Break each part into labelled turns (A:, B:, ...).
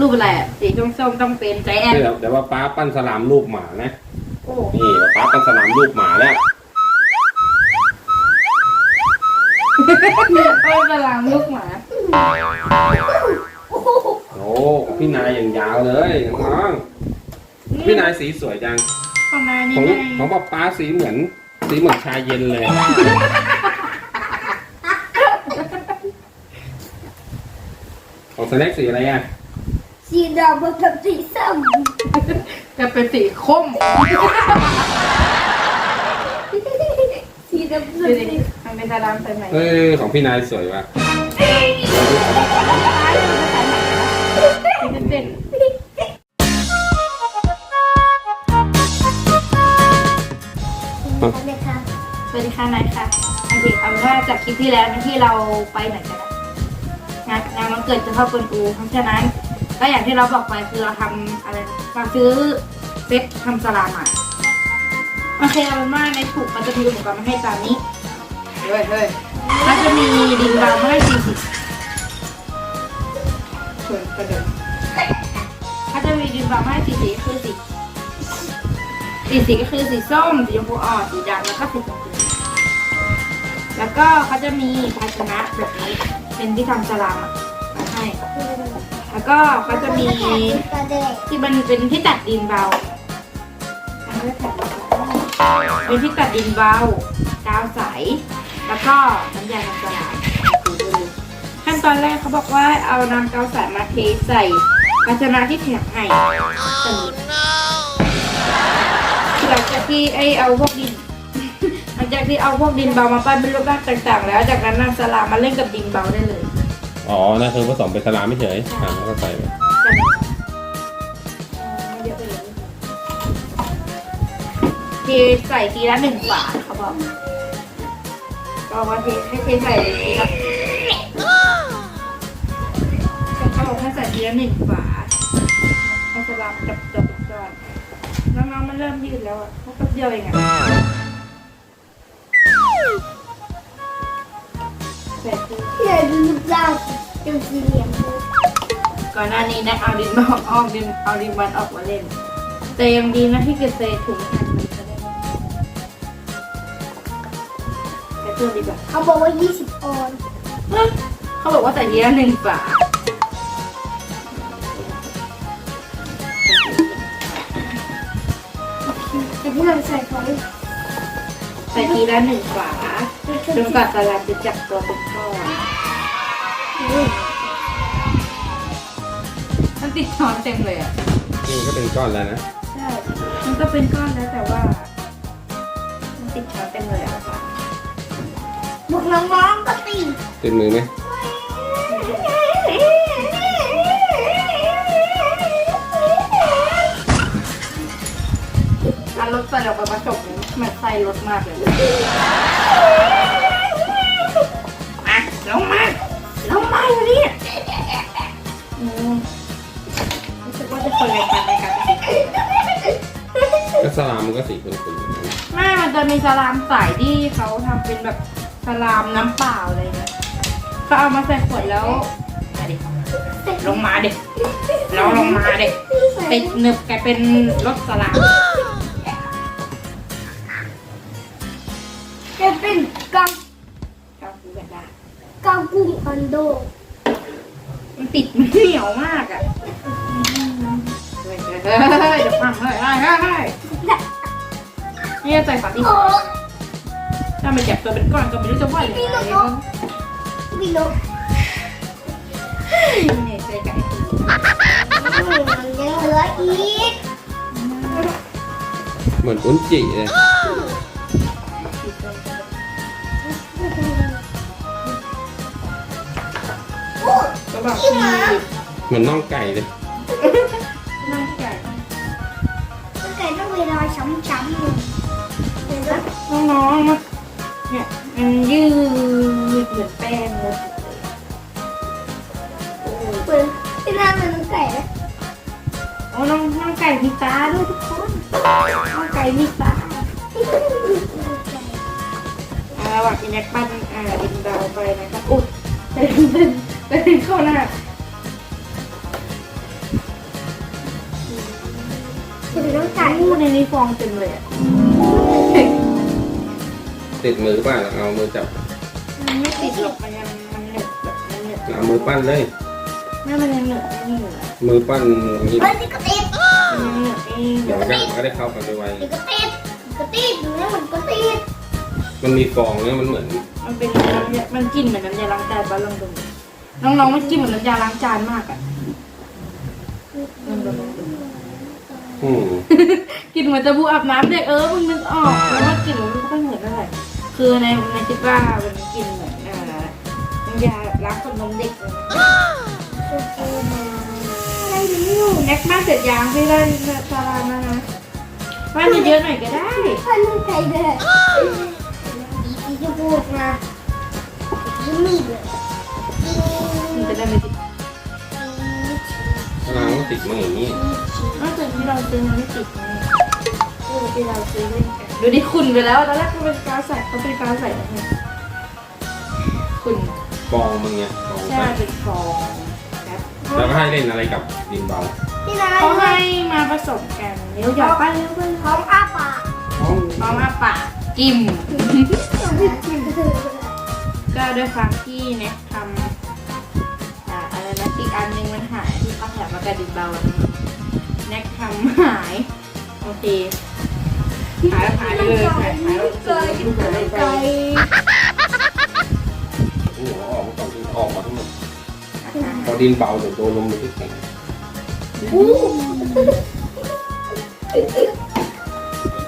A: รูปอะไรอะสีส้มๆต้องเป็นใจแอน
B: เดี๋ยวเดี๋ยวว่าป้าปั้นสลามรูปหมานะ
A: โอ้
B: นี่ว่าป้าปั้นสลามรูปหมาแล้ว
A: เอากระลามลูกหมา
B: โอ้พี่นายอย่างยาวเลยน้องๆพี่นายสีสวยจัง
A: ของนาย
B: ข
A: นี่
B: อง
A: ไง
B: ของป้าป้าสีเหมือน สีเหมือนชาเย็นเลยของสแน็คสีอะไรอะ
C: สีดำกับสีส้ม
A: จะเป็นสีคม
C: สีดำ
A: ดูดิทำเป็นตารางใส่ไหม
B: เอ้ยของพี่นายสวยว่ะ
A: เป็นเส้น
C: นะครับ
A: สวัสดีค่ะนายค่ะโอเคเอาเป็นว่าจากคลิปที่แล้วนะที่เราไปไหนกันนะงานงานวันเกิดเจะพ่อกวนอูเพราะฉะนั้น ก็อย่างที่เราบอกไปคือเราทำอะไรนะมาซื้อเซ็ตทำสลามมาโอเคเอาเป็นว่าในถุงมันจะมีอุปกรณ์มาให้ตามนี้เฮ้ยเฮ้ยมันจะมีดินบาวมาให้สี่สิบส่วนกระเดิมเขาจะมีดินบาวมาให้สี่สีคือสีสีสีก็คือสีส้มสีชมพูอ่อนสีดำแล้วก็สีชมพูแล้วก็เขาจะมีภาชนะแบบนี้เป็นที่ทำสลามอะมาให้แล้ว ก็เขาจะมี
C: กระเดะ
A: ที่มันเป็นที่ตัดดินเบาอันนี้ตัดดินเบาเป็นที่ตัดดินเบากาวใส แล้วก็น้ำยาทำสลามขั้นตอนแรกเขาบอกว่าเอาน้ำกาวใสมาเทใส่ภาชนะที่แถมให้สนิทหลังจากที่ไอเอาพวกดินหลังจากที่เอาพวกดินเบามาปั้นเป็นรูปร่างต่างๆ แล้วจากนั้นนำสลามมาเล่นกับดินเบาได้เลย
B: อ๋อนั่นคือผสมเป็นสลามไม่เฉยอ่าแล้วก็ใส่ไป
A: ทีใส่ทีละหนึ่งฝาเขาบอกบอกว่าเทให้เทใส่ทีละเขาบอกให้ใส่ทีละหนึ่งฝาให้สลับจับจับก่อนน้องๆมันเริ่มยืดแล้วอะเขาแป๊บเดียวเองอะใส่ที
C: เพื่อดูรูปร่างเป็นสี่เหลี่ยม
A: ก่อนหน้านี้นะเอาดินมาเอาดินเอาดินมันออกมาเล่น แต่ยังดีนะที่เกิดเซถุงทันดีก็ได้ใส่เพิ่มดีกว่า
C: เขาบอกว่า 20 ออน
A: เอ้ยเขาบอกว่าใส่ทีละหนึ่งฝา
C: แต่ที่เราใส่ของ
A: ใส่ทีละหนึ่งฝาจนกว่าสลัดจะจับตัวเป็นก้อนมันติดช้อนเต็มเลยอะ
B: นี่ก็เป็นก้อนแล้วนะ
A: ใช่ มันก็เป็นก้อนแล้วแต่ว่า มันติดช้อนเต็มเลยอะค่ะ
C: บอกน้องๆก็ตี
B: ติดมือไหม
A: สใส่ออกไปผสมเหมือนใส่รสมากเลยมาลงมาลงมาอยู่นี่อืมรู้สึกว่าจะคนรายการรายการเป็นสี
B: ก็สลามมันก็สีขุ่นๆอย่างนั้น
A: ไม่มันจะมีสลามใสที่เขาทำเป็นแบบสลามน้ำเปล่าอะไรเงี้ยก็เอามาใส่ขวดแล้วมาดิลงมาเด็กเราลงมาเด็กไปหนึบกลายเป็นรสสลาม
C: กัง
A: กับกูแบบได้
C: กังกุ้งอันโด
A: มันติดมันเหนียวมากอะเฮ้ยเฮ้ยเฮ้ยเดี๋ยวพังเฮ้ยเฮ้ยเฮ้ยเฮ้ยนี่ใส่ฝาที่
C: โอ้
A: ถ้ามันจับตัวเป็นก้อนก็ไม่รู้จะว่าอย่างไร
C: มีนก
A: เนี่ยใส่ไก่
C: อืมยังเหลืออีก
B: เหมือนอุ้นจีเลย
A: ก็บอกที่
B: เหมือนน่องไก่เลย
A: นั่งไก่
C: ตั้งแต่ต้องเวลาช้ำๆเลยเห็นไหม
A: น้องๆเนี่ยมันยืดเหมือนแป้งเลยโอ้
C: เปิดที่หน้ามันต้องไก่
A: โอ้น้องน้องไก่มีตาด้วยทุกคนน้องไก่มีตาอ่าระหว่างที่แน็กปั้นอ่าดินดาวไปนะครับอุ๊ยเต้น เป็นข้าวหน้าคุณต้องใส่พูดในนี้ฟองเต็มเลยอะ
B: ติดมือป่ะเราเอามือจับ
A: มันไม่ติดหรอกมันมันเหนอะอเอา
B: มือปั้นเลย
A: แม่มันยังเหนอะอะ
B: มือปั้นอย่
C: ก็ติด
A: ยังเหนอะเอง
B: เดี๋ยวมันก็ได้เข้ากันไป
C: ไว้ก็ติดก็ติดนี่มันก็ติด
B: มันมีฟองเนี่ยมันเหมือน
A: มันเป็นมันกินเหมือนน้ำยาล้างแต่ปลาลองดง น้องๆมันกลิ่นเหมือนน้ำยาล้างจานมากอะลองดมลองดม
B: อืม
A: กลิ่นเหมือนจะบูอาบน้ำเด็กเออมึงนึกออกแล้วว่ากลิ่นมันไม่ค่อยเหมือนเท่าไหร่คือในในคิดว่ามันกลิ่นเหมือนเอ่อน้ำยาล้างขนมเด็กเลย
C: อะไรนี่อยู่
A: แน็กมาเสร็จยางพี่ได้สารามานะว่าจะเยอะหน่อยก็ได้
C: พันใจเลยดีจะพูดมาดีมีดเลย
A: มัน จะได้ไม่ติด
B: ล้างติดมาอย่างนี้
A: นอกจากที่เราซื้อมันไม่ติดไงปกติเราซื้อเล่นกันดูดิขุ่นไปแล้วตอนแรกมันเป็นกาวใสเขาเป็นกาวใสนะเนี่ยขุ่น
B: ฟองมันไงฟอง
A: ใช่เป็นฟองครับ
B: แล้วก็ให้เล่นอะไรกับดินเบา
C: พี่นาย
A: เขาให้มาผสมกันเดี๋ยวอย่าปั้นเร็วไป
C: พร้อมอ้าปาก
A: เอามาปะจิ้มก็ด้วยความที่เน็กท มันหายที่เขาแถมมากระดิ่งเบาอะเน็กทำหาย โอเคหายหายไปเลยหายหายไปเลยลูกหายไป
C: ไก่
B: โอ้โหออกมาก่อนที่ออกมาทั้งหมดพอดินเบาเดี๋ยวโดนลมมันที่แข็ง
C: อู้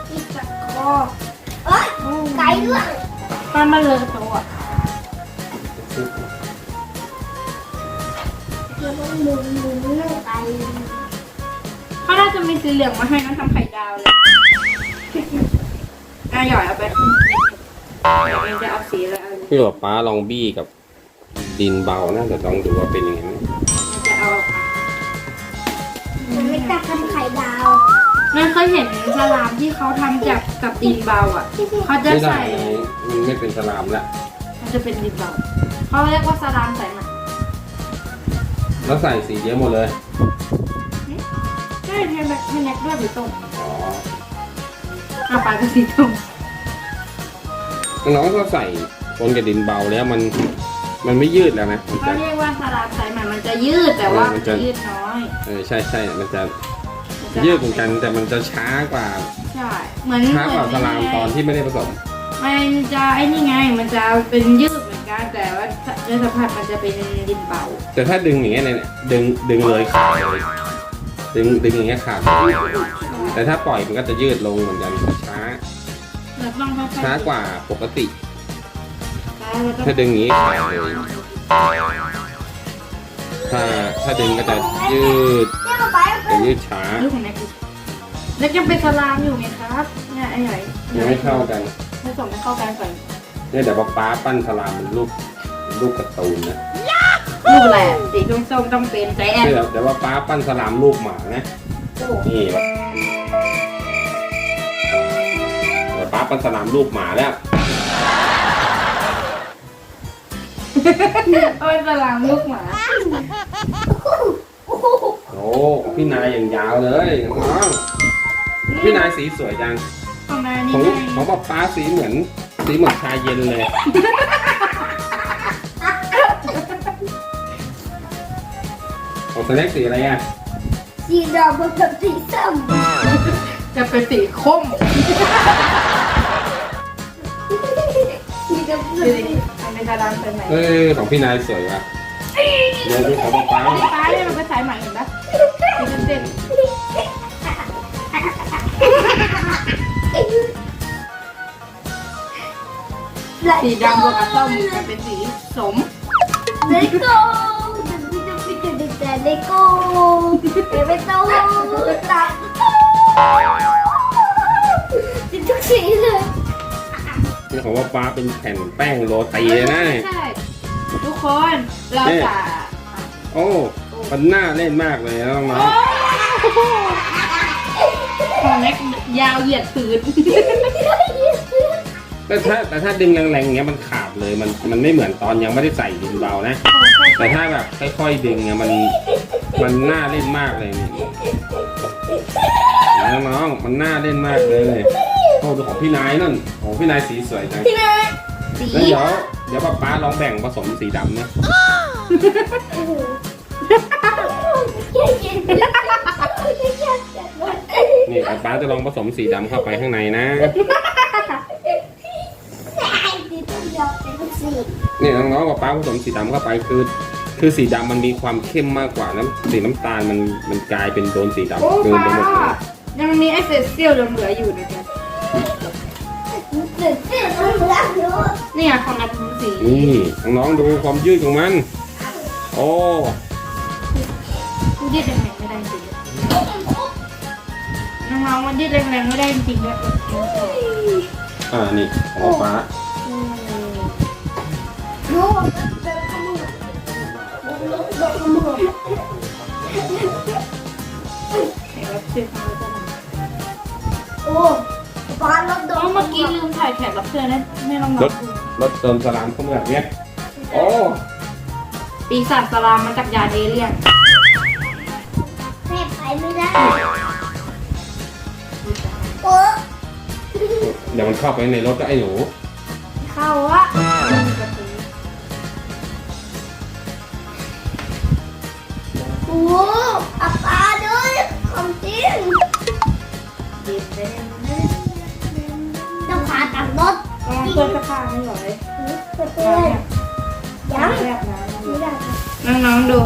A: ที่จับคอ
C: เอ้ยไก่ด้วย
A: ป้ามาเลยโต๊ะ
C: แล้ว มุนหมุนเรื่องไก่
A: เขาน่าจะมีสีเหลืองมาให้น้องทำไข่ดาวเลยอะหยอยเอาไปเดี๋ยวเองจะเอาสีอะไรเอาเลย
B: พี่บอกป้าลองบี้กับ ดินเบานะเดี๋ยวลองดูว่าเป็นยังไงนะ
A: มันจะเอาออกมา
C: มันไม่ตักทำไข่ดาว
A: นั่นเคยเห็นสลามที่เขาทำจากกับดินเบาอะเขาจะ
B: ไม่ได้
A: ใส่
B: มันไม่เป็นสลามละ
A: มันจะเป็นดินเบาเขาเรียกว่าสลามใส่มา
B: แล้วใส่สีเยอะหมดเลย
A: ใช่แทนแบบให้แน็กด้วยหรือต้ม
B: อ๋อ
A: อาปลาก็สีต้ม
B: น้องๆก็ใส่ปนกับดินเบาแล้วมัน มันไม่ยืดแล้วนะมัน
A: เขา
B: จะ
A: เรียกว่าสลามใส่มามันจะยืดแต่ว่า
B: เออมั
A: มัน
B: น
A: จะ
B: จะ
A: ยืดน้อย
B: เออใช่ใช่มันจะ
A: มันจะ
B: ยืดเหมือนกันแต่มันจะช้ากว่า
A: ใช่เหมือน
B: ช้ากว่าสลามตอนที่ไม่ได้ผสม
A: มันจะไอ้นี่ไง มันจะเป็นยืด เหมือนกันแต่ว่าเนื้อสัมผัสมันจะเป็นดินเบา
B: แต่ถ้าดึงอย่างเงี้ยเนี่ยดึงดึงเลยขาดเลยดึงดึงอย่างเงี้ยขาดเลยแต่ถ้าปล่อยมันก็จะยืดลงเหมือนกันช้า
A: เราต้องค่อยๆ
B: ช้ากว่าปกติ
A: แล้วเราต้อง
B: ถ้าดึงอย่างงี้ขาดเลยถ้าถ้าดึงก็จะยืด
C: เนี่ยมาไป
B: จะยืดช้า
A: ลูกของแน็กดิแน็กยังเป็นสลามอยู่ไงครับเนี่ยไอ้ใหญ่
B: ยังไม่เข้ากัน
A: ผสมให้เข้ากันก่อน
B: เนี่ยเดี๋ยวป๊าปั้นสลามเป็นรูปรูปการ์ตูนนะ
A: ลูกแหละสีส้มๆต้องเป็นใจแอน
B: เดี๋ยวเดี๋ยวว่าป๊าปั้นสลามรูปหมานะ
A: โอ้
B: นี่วะเดี๋ยวป๊าปั้นสลามรูปหมาแล้ว
A: เอาเป็นสลามลูกหมา
B: โอ้พี่นายอย่างยาวเลยน้องพี่นายสีสวยจัง
A: ของนาย
B: ข
A: นี่
B: อง
A: ไง
B: ของป๊าป๊าสีเหมือน สีเหมือนชาเย็นเลย ของสแน็คสีอะไรอะ
C: สีดำกับสีส้ม
A: จะเป็นสีคม
C: สีดำ
A: ดู
C: กับ
A: ดิ
C: สี
A: อันเป็นสลามเป็นไหน
B: เออของพี่นายสวยว่ะเดี๋ยวดูของป๊าป๊า
A: ฟ้าเนี่ยมันเป็นสายไหมเห็นปะสีเส้นๆ สีดำบวกกับส้มจะเป็นสีสม
C: เลโก้จะมีจะมีจะมีแต่เลโก้เดี๋ยวไปโตตัดติดทุกสีเลย
B: นี่ของป๊าป๊าเป็นแผ่นแป้งโรตีเลยนะ
A: ใช่ ทุกคนเราจะ
B: โอ้มันน่าเล่นมากเลยน้อง
A: โอ้โหของแม็กยาวเหยียดพื้น
B: ๆ แต่ถ้าแต่ถ้าดึงแรงๆอย่างเงี้ยมันขาดเลยมันมันไม่เหมือนตอนยังไม่ได้ใส่ดินเบานะ แต่ถ้าแบบค่อยๆดึงเนี่ยมันมันน่าเล่นมากเลยนี่น้องๆมันน่าเล่นมากเลยโอ้ดูของพี่นายนั่นของพี่นายสีสวยจัง
C: พี่นาย
A: สี
B: แล้วเดี๋ยวเดี๋ยวป๊าป๊าลองแบ่งผสมสีดำนะ
C: โอ้โหเย็นเย็นเย็นเย็น
B: นี่ป๊าป๊าจะลองผสมสีดำเข้าไปข้างในนะ
C: สีต้องยอ มเป็นสี
B: นี่น้องๆป๊าป๊าผสมสีดำเข้าไปคือ คือสีดำมันมีความเข้มมากกว่าน้ำสีน้ำตาลมันมันกลายเป็นโดนสี
A: โอ้
B: ดำเกินไป
A: ฟ้า
B: หมดเลย
A: ยังมีไอ้เศษเสี้ยวเหลือๆอยู่นะจ๊ะ
C: เด็กเด็กต้องรักเยอะ
A: นี่ไงของอันสี
B: นี่น้องๆดูความยืดของมัน โอ้
A: มันยืดแรงๆไม่ได้จริงน้องๆมันยืดแรงๆไม่ได้จริงๆด้วย
B: อ่านี่ของป๊า ป๊า
C: ดูเดินขมือเดินขมือ
A: ไหนรับเชิญมาแล้วจ้ะ
C: โอ้ฟ้าลดด
A: อ๋อเมื่อกี้ลืมถ่ายแขกรับเชิญนะแม่ลอง
B: รถรถเติมสลามเขาแบบเนี้ยโอ้
A: ปีศาจสลามมาจากยานเอเลี่ยน
C: แม่ไปไม่ได้ โอ้
B: เดี๋ยวมันเข้าไปในรถก็ไอ้หนู
C: เข้าอะ อง
A: ดู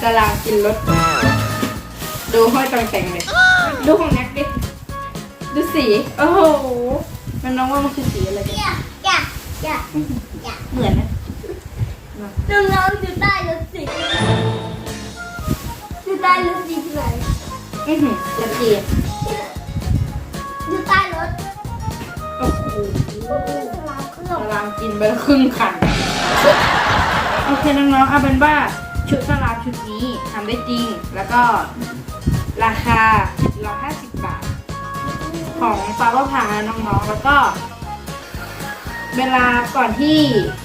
A: สลามกินรถ ดูห้อยตองแต่งเลย ดูของแน็กดิ ดูสี โอ้โห มันน้องว่ามันคือสีอะไรกัน
C: อย่าอย่าอย่าอย่า
A: เหมือนนะ
C: น้องๆอยู่ใต้รถสิอยู่ใต้รถสิที่ไหน
A: อือหือจะเจีย
C: อยู่ใต้รถ
A: โอ้โห
C: สลารื่
A: ส
C: อง
A: กินไปครึ่งคัน โอเคน้องๆเอาเป็นว่าชุดสลาชุดนี้ทำได้จริง แล้วก็ราคา150 บาท ของฟ้าว่าพาน้องๆ แล้วก็ เวลาก่อนที่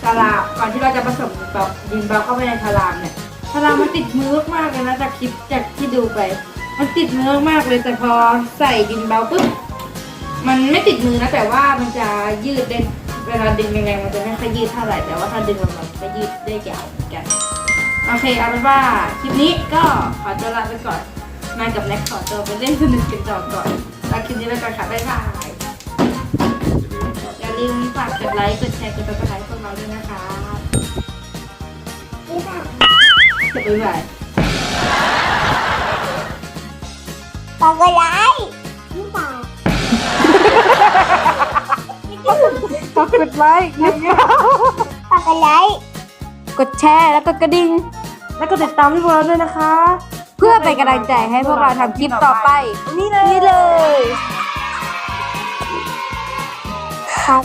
A: สลาก่อนที่เราจะผสมแบบดินเบาเข้าไปในสลามเนี่ยสลามมันติดมือมากเลยนะจากคลิปจากที่ดูไป มันติดมือมากเลยแต่พอใส่ดินเบาปุ๊บมันไม่ติดมือนะแต่ว่ามันจะยืดได้ เวลาดึงแรงๆมันจะไม่ค่อยยืดเท่าไหร่แต่ว่าถ้าดึงมันมันจะยืดได้ยาวเหมือนกัน โอเคเอาเป็นว่าคลิปนี้ก็ขอตัวลาไปก่อนมากับแน็กขอตัวไปเล่นสนุกกันต่อก่อนลาคลิปนี้ไปก่อนค่ะบ๊ายบายอย่าลืมฝากกดไลค์กดแชร์กดติดตามพวกเราด้วยนะคะบ๊ายบาย
C: ปากอะไรนี่ค่
A: ฝาก กดไลค์เยอะ
C: ปากอะไร
A: ๆกดแชร์แล้วก็กระดิ่งแล้วก็ติดตามพวกเราด้วยนะคะ เพื่อเป็นกำลังใจให้พวกเราทำคลิปต่อไป นี่เลยนี่เลย